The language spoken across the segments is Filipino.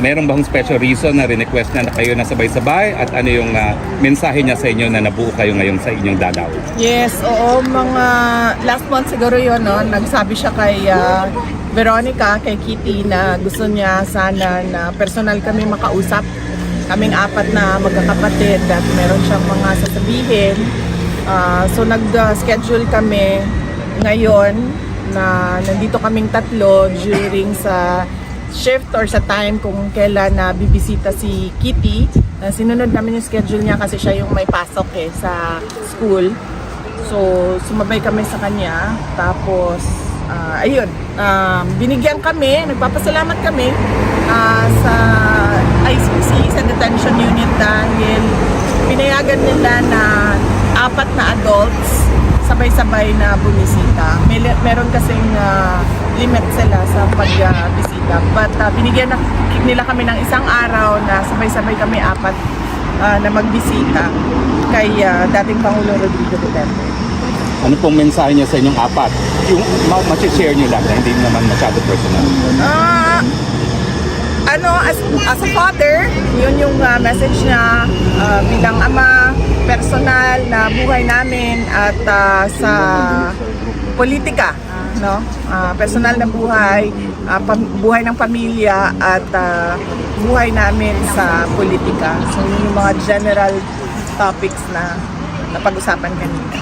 Merong bang special reason na request niya na kayo na sabay-sabay at ano yung ah, mensahe niya sa inyo na nabuo kayo ngayon sa inyong dalaw? Yes, oo, mga last month siguro yun, no, nagsabi siya kay ah, Veronica, kay Kitty na gusto niya sana na personal kami makausap. Kaming apat na magkakapatid at meron siyang mga sasabihin. Ah, so nag-schedule kami ngayon na nandito kaming tatlo during sa shift or sa time kung kailan na bibisita si Kitty. Uh, sinunod namin yung schedule niya kasi siya yung may pasok eh sa school. So, sumabay kami sa kanya. Tapos, ah, ayun, um, binigyan kami, nagpapasalamat kami ah, sa ICC, sa detention unit dahil pinayagan nila na apat na adults sabay-sabay na bumisita. May, meron kasing ah, limit sila sa pagbisita. But ah, binigyan na, nila kami ng isang araw na sabay-sabay kami apat ah, na magbisita kay ah, dating Pangulong Rodrigo Duterte. Ano pong mensahe niya sa inyong apat? Yung ma- share niyo lang na hindi naman masyado personal. Ah, ano, as, as a father, yun yung ah, message niya ah, bilang ama, personal na buhay namin at ah, sa politika, no? Ah, personal na buhay, pam- buhay ng pamilya at ah, buhay namin sa politika. So yun yung mga general topics na napag-usapan kanina.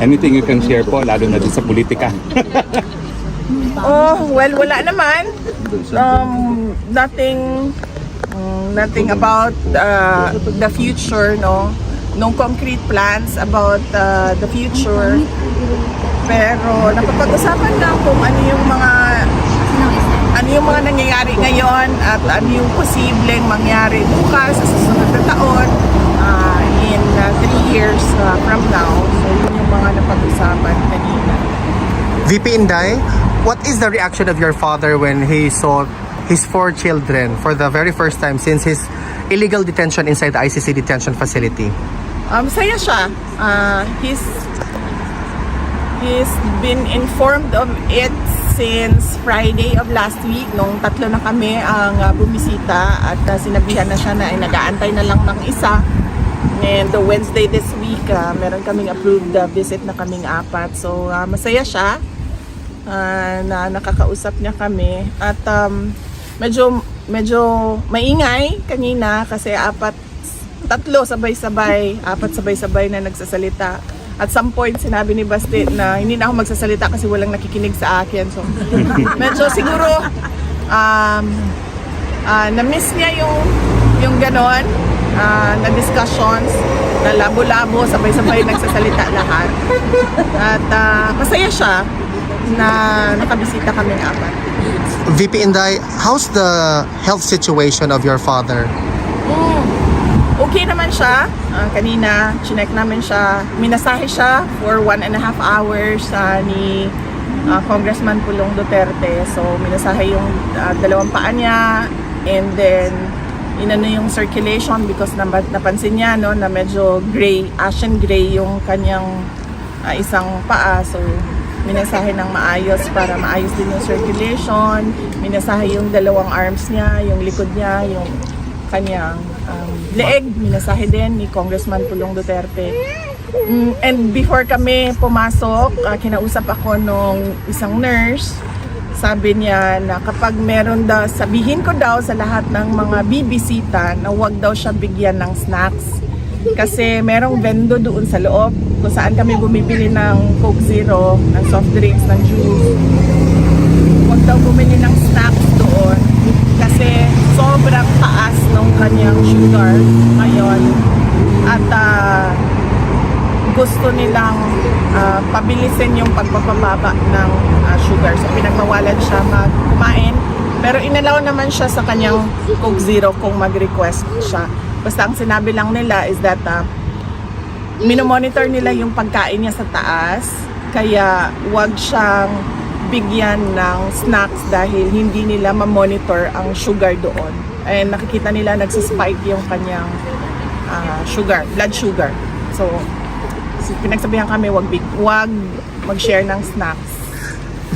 Anything you can share po, lalo na din sa politika. Oh, well, wala naman. Um, nothing, um, nothing about uh, the future, no? No concrete plans about uh, the future. Pero napapag-usapan lang kung ano yung mga ano yung mga nangyayari ngayon at ano yung posibleng mangyari bukas sa susunod na taon uh, in uh, three years uh, from now. So yun yung mga napag-usapan kanina. VP Inday, what is the reaction of your father when he saw his four children for the very first time since his illegal detention inside the ICC detention facility? Um, saya siya. Uh, he's he's been informed of it since Friday of last week nung tatlo na kami ang uh, bumisita at uh, sinabihan na siya na ay nag-aantay na lang ng isa. And the Wednesday this week, uh, meron kaming approved uh, visit na kaming apat. So, uh, masaya siya uh, na nakakausap niya kami. At um, medyo, medyo maingay kanina kasi apat, tatlo sabay-sabay, apat sabay-sabay na nagsasalita. At some point, sinabi ni Basti na hindi na ako magsasalita kasi walang nakikinig sa akin. So, medyo siguro, um, ah, na-miss niya yung, yung ganon, ah, na discussions, na labo-labo, sabay-sabay nagsasalita lahat. At ah, masaya siya na nakabisita kaming apat. VP Inday, how's the health situation of your father? Okay naman siya. Ah, kanina, chinek namin siya. Minasahe siya for one and a half hours ah, ni ah, Congressman Pulong Duterte. So, minasahe yung ah, dalawang paa niya. And then, inano yung circulation because nap- napansin niya no, na medyo gray, ashen gray yung kanyang ah, isang paa. So, minasahe ng maayos para maayos din yung circulation. Minasahe yung dalawang arms niya, yung likod niya, yung kanyang um, leeg. Minasahe din ni Congressman Pulong Duterte. Mm, and before kami pumasok, ah, kinausap ako nung isang nurse. Sabi niya na kapag meron daw, sabihin ko daw sa lahat ng mga bibisita na huwag daw siya bigyan ng snacks. Kasi merong vendo doon sa loob kung saan kami bumibili ng Coke Zero, ng soft drinks, ng juice. Huwag daw bumili ng snacks doon kasi sobrang taas ng kanyang sugar ngayon. At ah, gusto nilang ah, pabilisin yung pagpapababa ng ah, sugar. So pinagmawalan siya mag kumain. Pero inalaw naman siya sa kanyang Coke Zero kung mag-request siya. Basta ang sinabi lang nila is that ah, minomonitor nila yung pagkain niya sa taas. Kaya wag siyang bigyan ng snacks dahil hindi nila ma-monitor ang sugar doon. And nakikita nila nagsispike yung kanyang ah, sugar, blood sugar. So, So, pinagsabihan kami wag big wag mag-share ng snacks.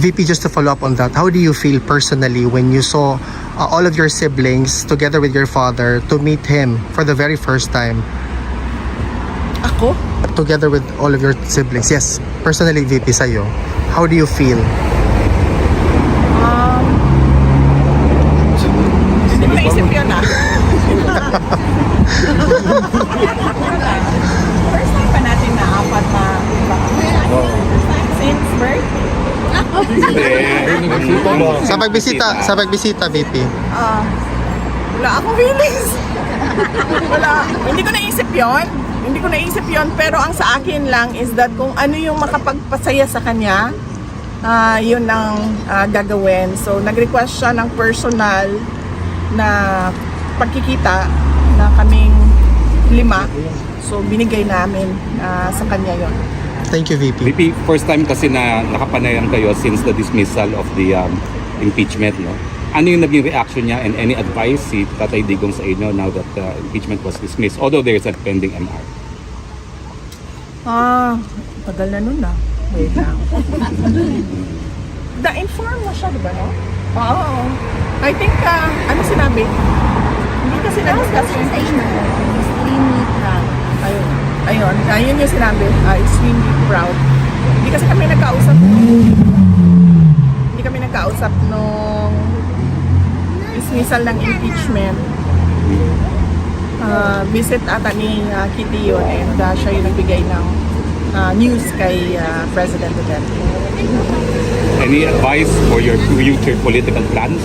VP, just to follow up on that, how do you feel personally when you saw uh, all of your siblings together with your father to meet him for the very first time? Ako? Together with all of your siblings. Yes, personally VP sa'yo. How do you feel? Um, hindi ko naisip yun ah. First time pa natin na apat na iba. First time since birth. Sa pagbisita, sa pagbisita VP. Ah, wala akong feelings. wala. Hindi ko naisip yon. Hindi ko naisip yon. Pero ang sa akin lang is that kung ano yung makapagpasaya sa kanya, ah yun ang ah, gagawin. So, nag-request siya ng personal na pagkikita na kaming lima. So, binigay namin ah, sa kanya yon. Thank you VP. VP, first time kasi na nakapanayam kayo since the dismissal of the um, impeachment, no? Ano yung naging reaction niya and any advice si Tatay Digong sa inyo now that uh, impeachment was dismissed? Although there is a pending MR. Ah, tagal na nun na. Wait lang. Na-inform mo siya, di ba, no? Oo. I think, ah, ano sinabi? Hindi kasi na-discuss yun. Extremely proud. Ayun. Ayun. Ayun yung sinabi. Uh, extremely proud. Hindi kasi kami nagkausap hindi kami nagkausap nung dismissal ng impeachment. Ah, visit ata ni ah, Kitty yun and ah, siya yung nagbigay ng ah, news kay ah, President Duterte. Any advice for your future political plans?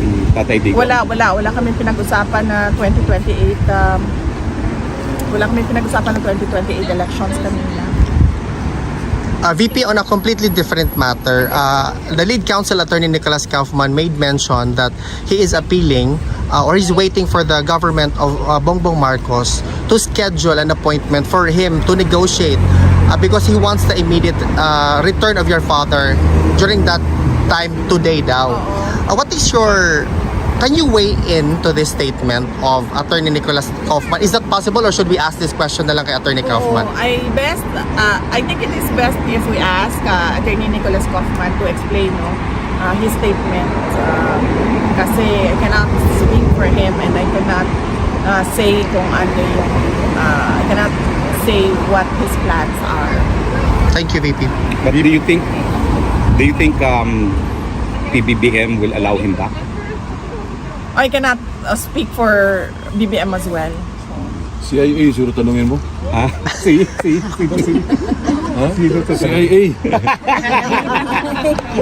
Si Tatay Digong. Wala, wala. Wala kami pinag-usapan na 2028. Um, wala kami pinag-usapan na 2028 elections kanina. Uh, VP, on a completely different matter, uh, the lead counsel attorney Nicholas Kaufman made mention that he is appealing uh, or he's waiting for the government of uh, Bongbong Marcos to schedule an appointment for him to negotiate uh, because he wants the immediate uh, return of your father during that time today daw. Uh, what is your can you weigh in to this statement of attorney Nicholas Kaufman? Is that possible or should we ask this question na lang kay attorney Kaufman? Oo, I best, uh, I think it is best if we ask uh, Attorney Nicholas Kaufman to explain no, uh, his statement. Uh, kasi I cannot speak for him and I cannot uh, say kung ano yung, uh, I cannot say what his plans are. Thank you, VP. But do you think do you think um, PBBM will allow him back? I cannot uh, speak for BBM as well. CIA, siguro tanungin mo. Ah, si, si, sino si? Ha? Sino to? CIA.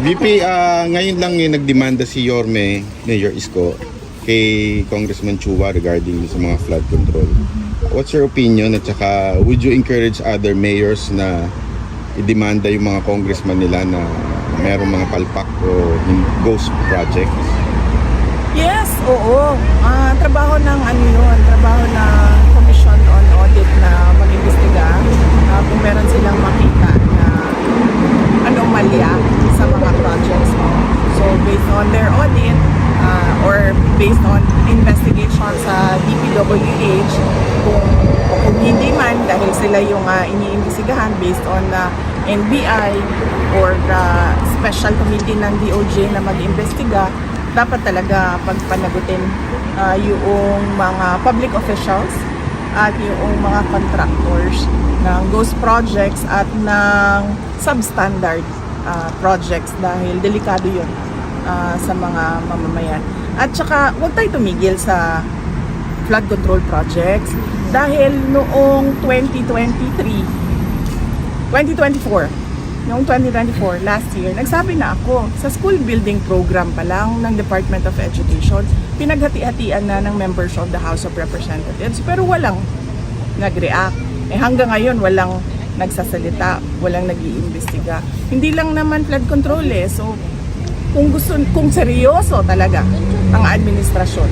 VP, ah, ngayon lang yung nagdemanda si Yorme, Mayor Isko, kay Congressman Chua regarding sa mga flood control. What's your opinion at saka would you encourage other mayors na idemanda yung mga congressman nila na merong mga palpak o ghost projects? Yes, oo. Ah, trabaho ng ano yun, trabaho ng Commission on Audit na mag-imbestiga ah, kung meron silang makita na anomalya sa mga projects mo. So, based on their audit ah, or based on investigation sa DPWH, kung, kung hindi man dahil sila yung ah, iniimbestigahan based on na NBI or the special committee ng DOJ na mag-imbestiga, dapat talaga pagpanagutin ah, yung mga public officials at yung mga contractors ng ghost projects at ng substandard ah, projects dahil delikado yun ah, sa mga mamamayan. At saka, huwag tayo tumigil sa flood control projects dahil noong 2023 2024 Noong 2024, last year, nagsabi na ako, sa school building program pa lang ng Department of Education, pinaghati-hatian na ng members of the House of Representatives, pero walang nag-react. Eh hanggang ngayon, walang nagsasalita, walang nag-iimbestiga. Hindi lang naman flood control eh, so kung gusto, kung seryoso talaga ang administrasyon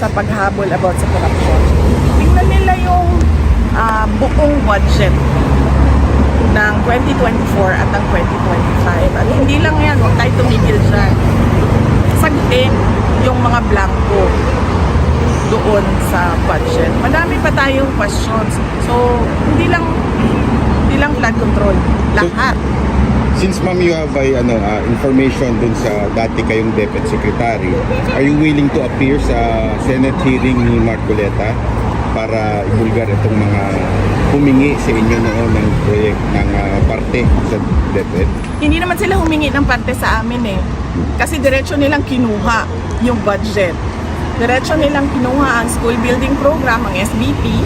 sa paghabol about sa corruption, tingnan nila yung ah, buong budget ng 2024 at ng 2025. At hindi lang yan, huwag tayo tumigil dyan. Sagutin yung mga blanco doon sa budget. Madami pa tayong questions. So, hindi lang hindi lang flood control. Lahat. Since ma'am you have ay, ano, ah, information dun sa dati kayong DepEd Secretary, are you willing to appear sa Senate hearing ni Marcoleta para ibulgar itong mga humingi sa inyo noon ng project ng ah, parte sa DepEd? Hindi naman sila humingi ng parte sa amin eh. Kasi diretso nilang kinuha yung budget. Diretso nilang kinuha ang school building program, ang SBP,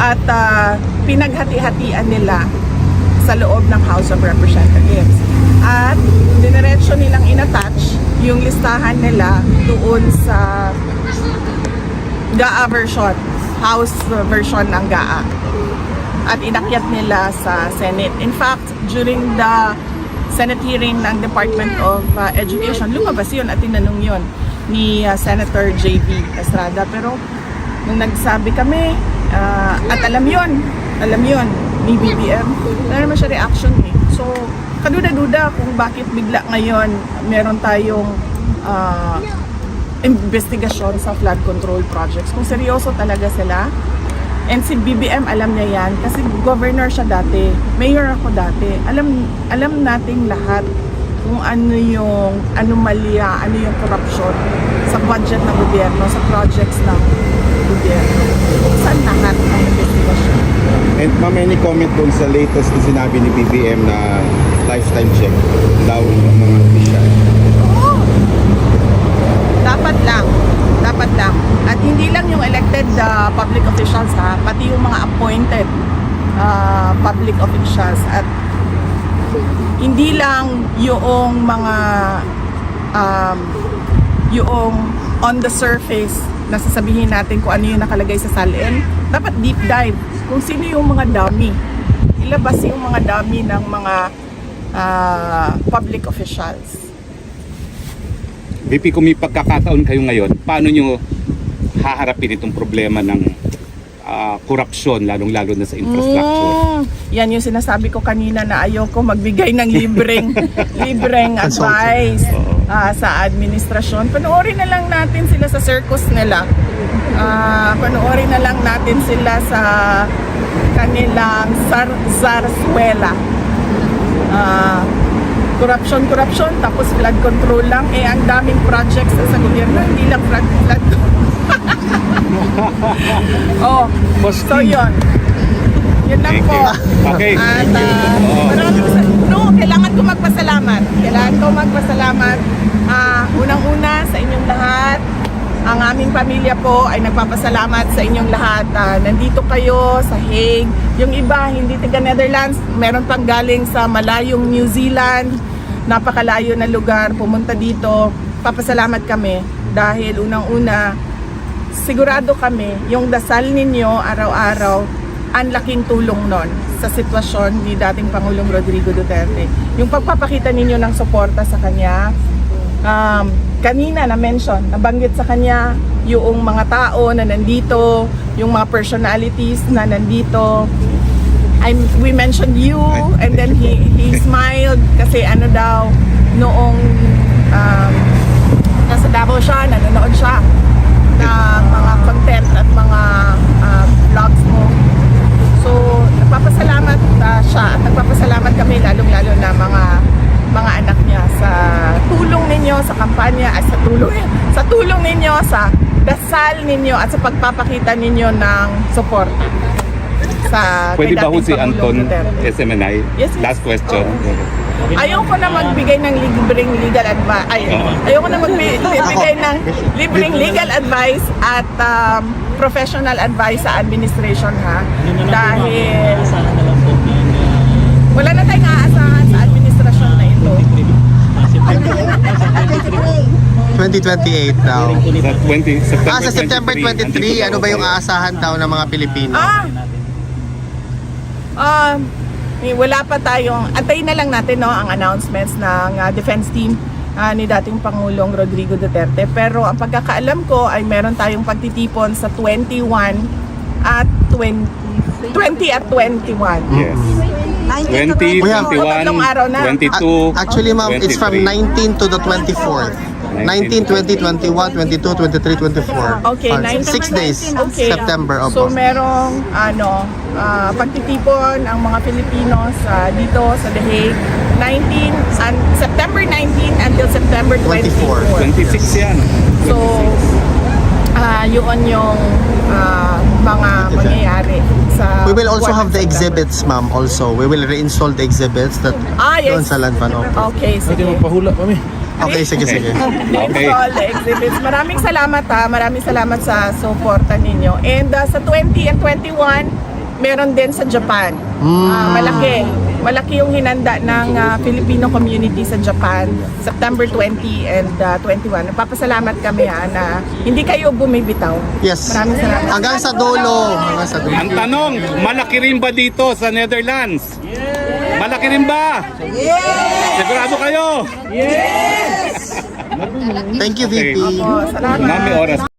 at ah, pinaghati-hatian nila sa loob ng House of Representatives. At diniretso nilang inattach yung listahan nila doon sa GAA version, House version ng GAA at inakyat nila sa Senate. In fact, during the Senate hearing ng Department of uh, Education, lumabas yun at tinanong yun ni uh, Senator J.B. Estrada. Pero nung nagsabi kami, uh, at alam yun, alam yun ni BBM, wala naman siya reaction eh. So, kaduda-duda kung bakit bigla ngayon meron tayong uh, investigasyon sa flood control projects. Kung seryoso talaga sila, And si BBM alam niya yan kasi governor siya dati, mayor ako dati. Alam alam nating lahat kung ano yung anomalya, ano yung corruption sa budget ng gobyerno, sa projects ng gobyerno. Saan lahat ang investigation? And ma'am, any comment dun sa latest na sinabi ni BBM na lifetime check daw ng mga opisyal? Dapat lang. Dapat lang. At hindi lang yung elected uh, public officials ha, pati yung mga appointed uh, public officials at hindi lang yung mga um, yung on the surface na sasabihin natin kung ano yung nakalagay sa salin. Dapat deep dive kung sino yung mga dummy. Ilabas yung mga dummy ng mga uh, public officials. VP, kung may pagkakataon kayo ngayon, paano nyo haharapin itong problema ng korupsyon, lalong-lalo na sa infrastructure? Mm, yan yung sinasabi ko kanina na ayoko magbigay ng libreng libreng advice ah, sa administrasyon. Panoorin na lang natin sila sa circus nila. Ah, panoorin na lang natin sila sa kanilang zar zarzuela. Ah, corruption, corruption, tapos flood control lang. Eh, ang daming projects sa gobyerno, hindi lang flood, flood oh, so yun. Yun lang po. Okay. At uh, maraming no, kailangan ko magpasalamat. Kailangan ko magpasalamat. Ah, unang-una sa inyong lahat. Ang aming pamilya po ay nagpapasalamat sa inyong lahat. Ah, nandito kayo sa Hague. Yung iba, hindi taga Netherlands. Meron pang galing sa malayong New Zealand. Napakalayo na lugar. Pumunta dito. Papasalamat kami. Dahil unang-una, sigurado kami, yung dasal ninyo araw-araw, ang laking tulong nun sa sitwasyon ni dating Pangulong Rodrigo Duterte. Yung pagpapakita ninyo ng suporta sa kanya, um, kanina na-mention, nabanggit sa kanya yung mga tao na nandito, yung mga personalities na nandito. I'm, we mentioned you and then he, he smiled kasi ano daw, noong um, nasa Davao siya, nanonood siya ng mga content at mga uh, vlogs mo. So, nagpapasalamat uh, siya. At nagpapasalamat kami lalong-lalo na mga mga anak niya sa tulong ninyo sa kampanya at sa tulong sa tulong ninyo sa dasal ninyo at sa pagpapakita ninyo ng suporta sa Pwede ba ho si Anton. SMNI? Yes, yes. Last question. Ayoko na magbigay ng libreng legal advice. Ay, Oo. ayoko na magbigay ng libreng legal advice at um, professional advice sa administration ha. Dahil wala na tayong aasahan sa administrasyon na ito. 2028 daw. Sa 20, September, Ah, sa September 23, ano ba yung aasahan daw ng mga Pilipino? Ah! Um, eh, wala pa tayong, antayin na lang natin no, ang announcements ng ah, defense team ah, ni dating Pangulong Rodrigo Duterte. Pero ang pagkakaalam ko ay meron tayong pagtitipon sa 21 at 20, 20 at 21. Yes. 20, We have- 21, Tatlong araw na. 22, A- Actually, ma'am, it's from 23. 19 to the 24th. 19, 20, 21, 22, 23, 24. Okay, Uh, 19. Six days. Okay. September, So opo. merong ano, ah, pagtitipon ang mga Pilipino sa dito sa The Hague 19, and September 19 until September 24. 24. 26 yan. So, ah yun yung ah, mga mangyayari sa We will also buwan have the September. exhibits, ma'am, also. We will reinstall the exhibits that Ah, doon yes. sa Landvan. Okay. Okay, sige. magpahula kami. Okay, sige, sige. Okay. Install the exhibits. Maraming salamat ha. Maraming salamat sa suporta ninyo. And ah, sa 20 and 21, meron din sa Japan. Ah, malaki. Malaki yung hinanda ng ah, Filipino community sa Japan. September 20 and ah, 21. Nagpapasalamat kami ha na hindi kayo bumibitaw. Yes. Maraming salamat. Hanggang sa dulo. Hanggang sa dulo. Ang tanong, malaki rin ba dito sa Netherlands? Malaki rin ba? Yes! Sigurado kayo? Thank you, VP. Salamat. Mami oras.